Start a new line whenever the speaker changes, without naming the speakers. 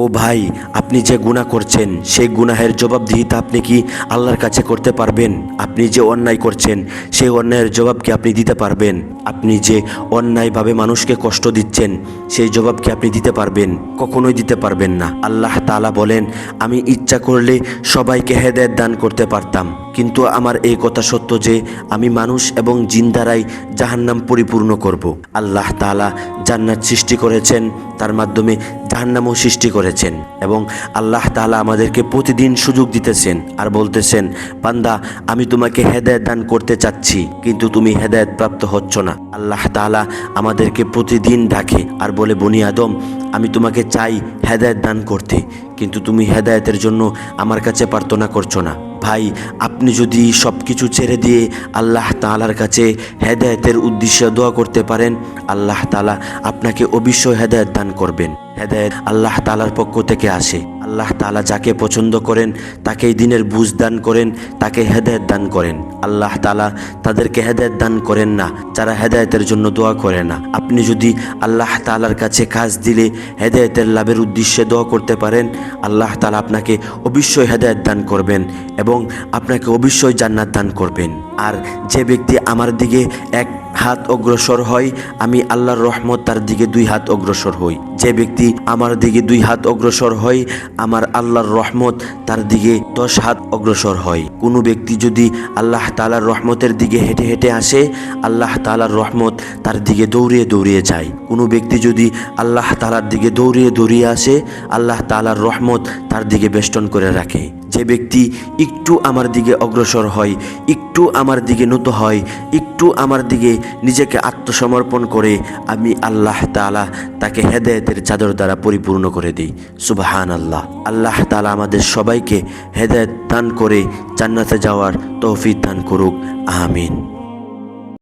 ও ভাই, আপনি যে গুনাহ করছেন, সেই গুনাহের জবাবদিহিতা আপনি কি আল্লাহর কাছে করতে পারবেন? আপনি যে অন্যায় করছেন, সেই অন্যায়ের জবাব কি আপনি দিতে পারবেন? আপনি যে অন্যায়ভাবে মানুষকে কষ্ট দিচ্ছেন, সেই জবাব কি আপনি দিতে পারবেন? কখনোই দিতে পারবেন না। আল্লাহ তাআলা বলেন, আমি ইচ্ছা করলে সবাইকে হেদায়েত দান করতে পারতাম। কিন্তু আমার এই কথা সত্য যে, আমি মানুষ এবং জিন দ্বারাই জাহান্নাম পরিপূর্ণ করব। আল্লাহ তাআলা জান্নাত সৃষ্টি করেছেন, তার মাধ্যমে জাহান্নামও সৃষ্টি করেছেন এবং আল্লাহ তাআলা আমাদেরকে প্রতিদিন সুযোগ দিতেছেন আর বলতেছেন, বান্দা, আমি তোমাকে হেদায়েত দান করতে চাচ্ছি, কিন্তু তুমি হেদায়েত প্রাপ্ত হচ্ছ না। আল্লাহ তাআলা আমাদেরকে প্রতিদিন ডাকে আর বলে, বনি আদম, আমি তোমাকে চাই হেদায়েত দান করতে, কিন্তু তুমি হেদায়তের জন্য আমার কাছে প্রার্থনা করছ না। ভাই, আপনি যদি সব কিছু ছেড়ে দিয়ে আল্লাহ তালার কাছে হেদায়তের উদ্দেশ্যে দোয়া করতে পারেন, আল্লাহ তালা আপনাকে অবশ্যই হেদায়ত দান করবেন। হেদায়ত আল্লাহ তালার পক্ষ থেকে আসে। আল্লাহ তাআলা যাকে পছন্দ করেন, তাকেই দিনের বুঝ দান করেন, তাকে হেদায়েত দান করেন। আল্লাহ তালা তাদেরকে হেদায়েত দান করেন না, যারা হেদায়তের জন্য দোয়া করে না। আপনি যদি আল্লাহ তালার কাছে কাজ দিলে হেদায়েতের লাভের উদ্দেশ্যে দোয়া করতে পারেন, আল্লাহ তালা আপনাকে অবশ্যই হেদায়েত দান করবেন এবং আপনাকে অবশ্যই জান্নাত দান করবেন। আর যে ব্যক্তি আমার দিকে এক হাত অগ্রসর হয়, আমি আল্লাহর রহমত তার দিকে দুই হাত অগ্রসর হই। যে ব্যক্তি আমার দিকে দুই হাত অগ্রসর হয়, আমার আল্লাহর রহমত তার দিকে দশ হাত অগ্রসর হয়। কোনো ব্যক্তি যদি আল্লাহ তালার রহমতের দিকে হেঁটে হেঁটে আসে, আল্লাহ তালার রহমত তার দিকে দৌড়িয়ে দৌড়িয়ে যায়। কোনো ব্যক্তি যদি আল্লাহ তালার দিকে দৌড়িয়ে দৌড়িয়ে আসে, আল্লাহ তালার রহমত তার দিকে বেষ্টন করে রাখে। যে ব্যক্তি একটু আমার দিকে অগ্রসর হয়, একটু আমার দিকে নত হয়, একটু আমার দিকে নিজেকে আত্মসমর্পণ করে, আমি আল্লাহ তালা তাকে হেদায়তের চাদর দ্বারা পরিপূর্ণ করে দিই। সুবাহান আল্লাহ আল্লাহ তালা আমাদের সবাইকে হেদায়ত দান করে জান্নাতে যাওয়ার তৌফিক দান করুক। আমিন।